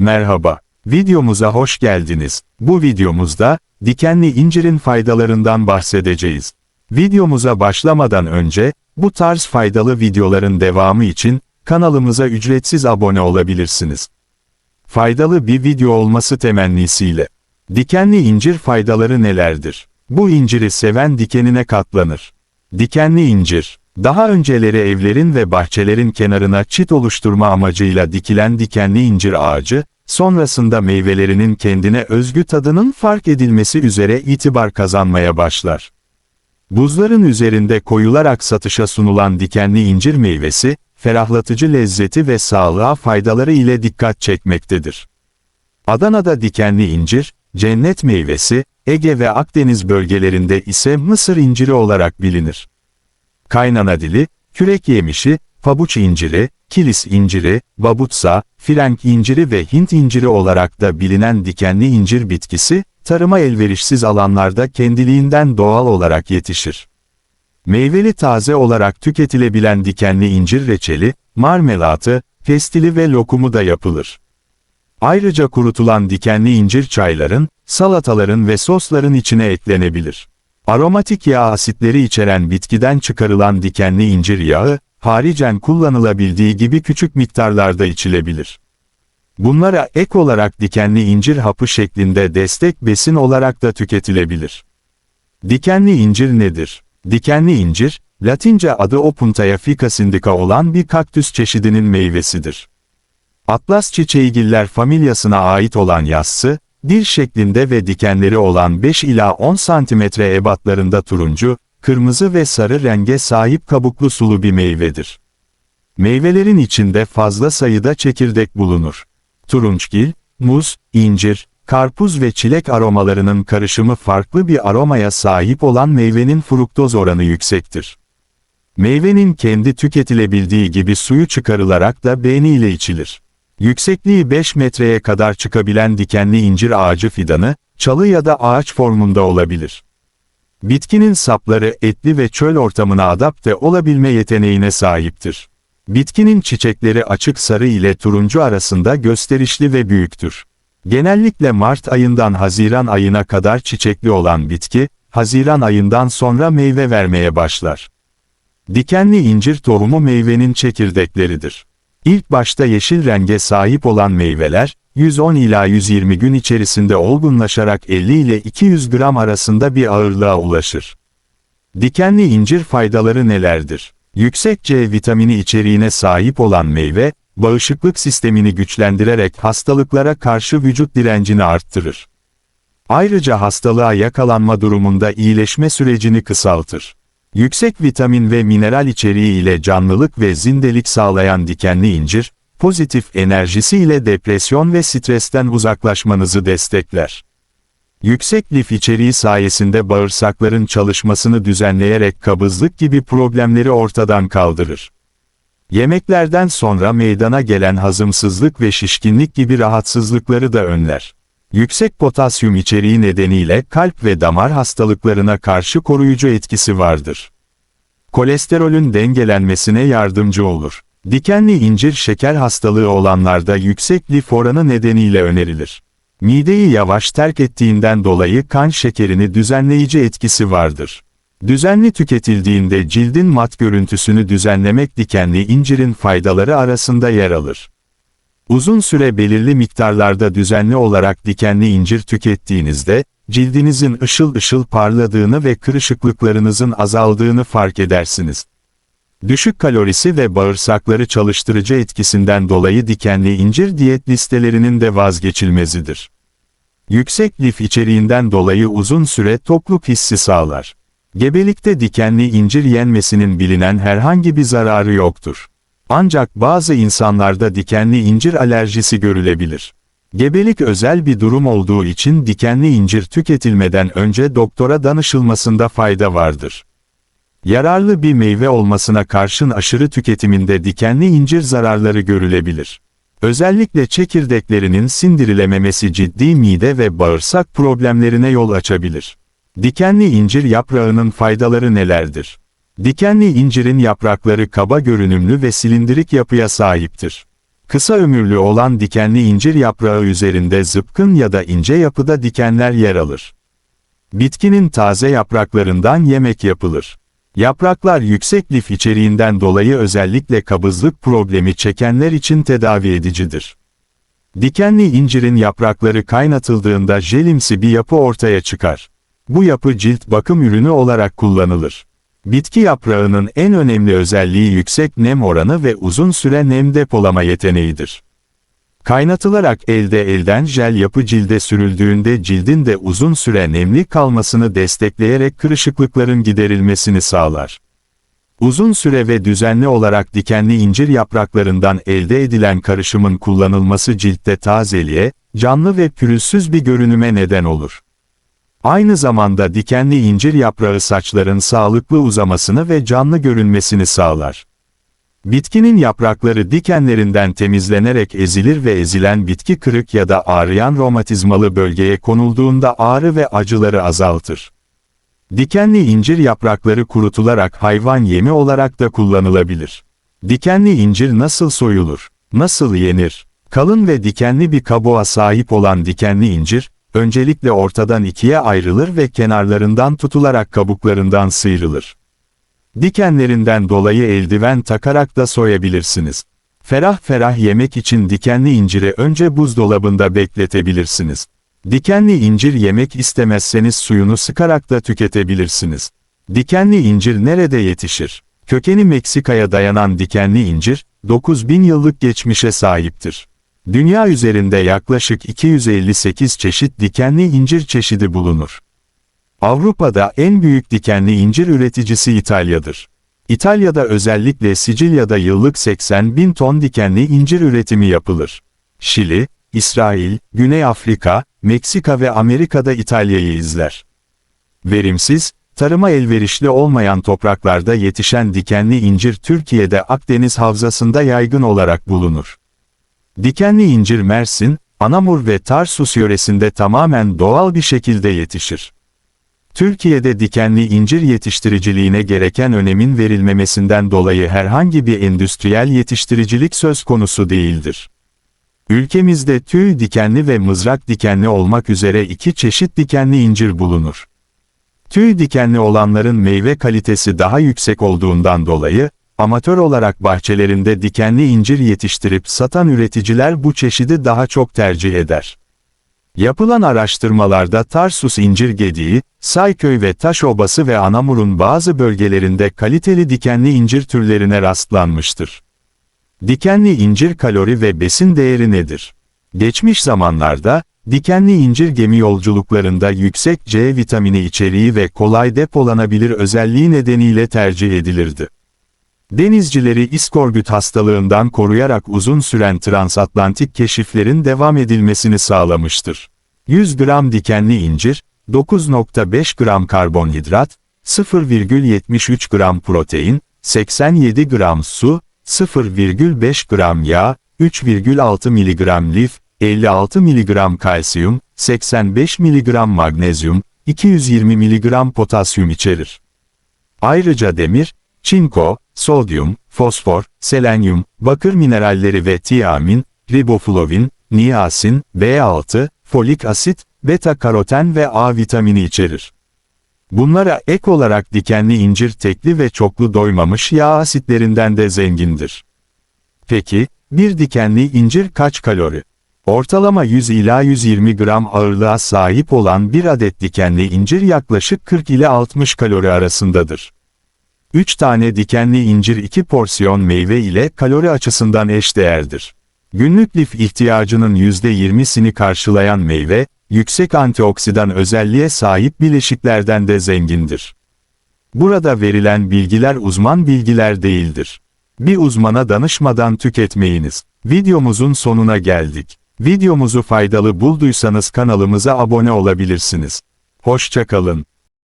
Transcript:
Merhaba, videomuza hoş geldiniz. Bu videomuzda, dikenli incirin faydalarından bahsedeceğiz. Videomuza başlamadan önce, bu tarz faydalı videoların devamı için, kanalımıza ücretsiz abone olabilirsiniz. Faydalı bir video olması temennisiyle. Dikenli incir faydaları nelerdir? Bu inciri seven dikenine katlanır. Dikenli incir, daha önceleri evlerin ve bahçelerin kenarına çit oluşturma amacıyla dikilen dikenli incir ağacı, sonrasında meyvelerinin kendine özgü tadının fark edilmesi üzere itibar kazanmaya başlar. Buzların üzerinde koyularak satışa sunulan dikenli incir meyvesi, ferahlatıcı lezzeti ve sağlığa faydaları ile dikkat çekmektedir. Adana'da dikenli incir, cennet meyvesi, Ege ve Akdeniz bölgelerinde ise Mısır inciri olarak bilinir. Kaynana dili, kürek yemişi, pabuç inciri, kilis inciri, babutsa, frenk inciri ve Hint inciri olarak da bilinen dikenli incir bitkisi, tarıma elverişsiz alanlarda kendiliğinden doğal olarak yetişir. Meyveli taze olarak tüketilebilen dikenli incir reçeli, marmelatı, pestili ve lokumu da yapılır. Ayrıca kurutulan dikenli incir çayların, salataların ve sosların içine eklenebilir. Aromatik yağ asitleri içeren bitkiden çıkarılan dikenli incir yağı, haricen kullanılabildiği gibi küçük miktarlarda içilebilir. Bunlara ek olarak dikenli incir hapı şeklinde destek besin olarak da tüketilebilir. Dikenli incir nedir? Dikenli incir, Latince adı Opuntia fica indica olan bir kaktüs çeşidinin meyvesidir. Atlas çiçeğigiller familyasına ait olan yassı, dil şeklinde ve dikenleri olan 5 ila 10 cm ebatlarında turuncu, kırmızı ve sarı renge sahip kabuklu sulu bir meyvedir. Meyvelerin içinde fazla sayıda çekirdek bulunur. Turunçgil, muz, incir, karpuz ve çilek aromalarının karışımı farklı bir aromaya sahip olan meyvenin fruktoz oranı yüksektir. Meyvenin kendi tüketilebildiği gibi suyu çıkarılarak da beğeniyle içilir. Yüksekliği 5 metreye kadar çıkabilen dikenli incir ağacı fidanı, çalı ya da ağaç formunda olabilir. Bitkinin sapları etli ve çöl ortamına adapte olabilme yeteneğine sahiptir. Bitkinin çiçekleri açık sarı ile turuncu arasında gösterişli ve büyüktür. Genellikle Mart ayından Haziran ayına kadar çiçekli olan bitki, Haziran ayından sonra meyve vermeye başlar. Dikenli incir tohumu meyvenin çekirdekleridir. İlk başta yeşil renge sahip olan meyveler, 110 ila 120 gün içerisinde olgunlaşarak 50 ile 200 gram arasında bir ağırlığa ulaşır. Dikenli incir faydaları nelerdir? Yüksek C vitamini içeriğine sahip olan meyve, bağışıklık sistemini güçlendirerek hastalıklara karşı vücut direncini arttırır. Ayrıca hastalığa yakalanma durumunda iyileşme sürecini kısaltır. Yüksek vitamin ve mineral içeriği ile canlılık ve zindelik sağlayan dikenli incir, pozitif enerjisi ile depresyon ve stresten uzaklaşmanızı destekler. Yüksek lif içeriği sayesinde bağırsakların çalışmasını düzenleyerek kabızlık gibi problemleri ortadan kaldırır. Yemeklerden sonra meydana gelen hazımsızlık ve şişkinlik gibi rahatsızlıkları da önler. Yüksek potasyum içeriği nedeniyle kalp ve damar hastalıklarına karşı koruyucu etkisi vardır. Kolesterolün dengelenmesine yardımcı olur. Dikenli incir şeker hastalığı olanlarda yüksek lif oranı nedeniyle önerilir. Mideyi yavaş terk ettiğinden dolayı kan şekerini düzenleyici etkisi vardır. Düzenli tüketildiğinde cildin mat görüntüsünü düzenlemek dikenli incirin faydaları arasında yer alır. Uzun süre belirli miktarlarda düzenli olarak dikenli incir tükettiğinizde, cildinizin ışıl ışıl parladığını ve kırışıklıklarınızın azaldığını fark edersiniz. Düşük kalorisi ve bağırsakları çalıştırıcı etkisinden dolayı dikenli incir diyet listelerinin de vazgeçilmezidir. Yüksek lif içeriğinden dolayı uzun süre tokluk hissi sağlar. Gebelikte dikenli incir yenmesinin bilinen herhangi bir zararı yoktur. Ancak bazı insanlarda dikenli incir alerjisi görülebilir. Gebelik özel bir durum olduğu için dikenli incir tüketilmeden önce doktora danışılmasında fayda vardır. Yararlı bir meyve olmasına karşın aşırı tüketiminde dikenli incir zararları görülebilir. Özellikle çekirdeklerinin sindirilememesi ciddi mide ve bağırsak problemlerine yol açabilir. Dikenli incir yaprağının faydaları nelerdir? Dikenli incirin yaprakları kaba görünümlü ve silindirik yapıya sahiptir. Kısa ömürlü olan dikenli incir yaprağı üzerinde zıpkın ya da ince yapıda dikenler yer alır. Bitkinin taze yapraklarından yemek yapılır. Yapraklar yüksek lif içeriğinden dolayı özellikle kabızlık problemi çekenler için tedavi edicidir. Dikenli incirin yaprakları kaynatıldığında jelimsi bir yapı ortaya çıkar. Bu yapı cilt bakım ürünü olarak kullanılır. Bitki yaprağının en önemli özelliği yüksek nem oranı ve uzun süre nem depolama yeteneğidir. Kaynatılarak elde elden jel yapı cilde sürüldüğünde cildin de uzun süre nemli kalmasını destekleyerek kırışıklıkların giderilmesini sağlar. Uzun süre ve düzenli olarak dikenli incir yapraklarından elde edilen karışımın kullanılması ciltte tazeliğe, canlı ve pürüzsüz bir görünüme neden olur. Aynı zamanda dikenli incir yaprağı saçların sağlıklı uzamasını ve canlı görünmesini sağlar. Bitkinin yaprakları dikenlerinden temizlenerek ezilir ve ezilen bitki kırık ya da ağrıyan romatizmalı bölgeye konulduğunda ağrı ve acıları azaltır. Dikenli incir yaprakları kurutularak hayvan yemi olarak da kullanılabilir. Dikenli incir nasıl soyulur? Nasıl yenir? Kalın ve dikenli bir kabuğa sahip olan dikenli incir, öncelikle ortadan ikiye ayrılır ve kenarlarından tutularak kabuklarından sıyrılır. Dikenlerinden dolayı eldiven takarak da soyabilirsiniz. Ferah ferah yemek için dikenli inciri önce buzdolabında bekletebilirsiniz. Dikenli incir yemek istemezseniz suyunu sıkarak da tüketebilirsiniz. Dikenli incir nerede yetişir? Kökeni Meksika'ya dayanan dikenli incir, 9000 yıllık geçmişe sahiptir. Dünya üzerinde yaklaşık 258 çeşit dikenli incir çeşidi bulunur. Avrupa'da en büyük dikenli incir üreticisi İtalya'dır. İtalya'da özellikle Sicilya'da yıllık 80 bin ton dikenli incir üretimi yapılır. Şili, İsrail, Güney Afrika, Meksika ve Amerika'da İtalya'yı izler. Verimsiz, tarıma elverişli olmayan topraklarda yetişen dikenli incir Türkiye'de Akdeniz Havzası'nda yaygın olarak bulunur. Dikenli incir Mersin, Anamur ve Tarsus yöresinde tamamen doğal bir şekilde yetişir. Türkiye'de dikenli incir yetiştiriciliğine gereken önemin verilmemesinden dolayı herhangi bir endüstriyel yetiştiricilik söz konusu değildir. Ülkemizde tüy dikenli ve mızrak dikenli olmak üzere iki çeşit dikenli incir bulunur. Tüy dikenli olanların meyve kalitesi daha yüksek olduğundan dolayı, amatör olarak bahçelerinde dikenli incir yetiştirip satan üreticiler bu çeşidi daha çok tercih eder. Yapılan araştırmalarda Tarsus incir gediği, Sayköy ve Taşobası ve Anamur'un bazı bölgelerinde kaliteli dikenli incir türlerine rastlanmıştır. Dikenli incir kalori ve besin değeri nedir? Geçmiş zamanlarda, dikenli incir gemi yolculuklarında yüksek C vitamini içeriği ve kolay depolanabilir özelliği nedeniyle tercih edilirdi. Denizcileri iskorbüt hastalığından koruyarak uzun süren transatlantik keşiflerin devam edilmesini sağlamıştır. 100 gram dikenli incir, 9.5 gram karbonhidrat, 0,73 gram protein, 87 gram su, 0,5 gram yağ, 3,6 mg lif, 56 mg kalsiyum, 85 mg magnezyum, 220 mg potasyum içerir. Ayrıca demir, çinko, sodyum, fosfor, selenyum, bakır mineralleri ve tiamin, riboflavin, niasin, B6, folik asit, beta-karoten ve A vitamini içerir. Bunlara ek olarak dikenli incir tekli ve çoklu doymamış yağ asitlerinden de zengindir. Peki, bir dikenli incir kaç kalori? Ortalama 100 ila 120 gram ağırlığa sahip olan bir adet dikenli incir yaklaşık 40 ile 60 kalori arasındadır. 3 tane dikenli incir 2 porsiyon meyve ile kalori açısından eşdeğerdir. Günlük lif ihtiyacının %20'sini karşılayan meyve, yüksek antioksidan özelliğe sahip bileşiklerden de zengindir. Burada verilen bilgiler uzman bilgiler değildir. Bir uzmana danışmadan tüketmeyiniz. Videomuzun sonuna geldik. Videomuzu faydalı bulduysanız kanalımıza abone olabilirsiniz. Hoşçakalın.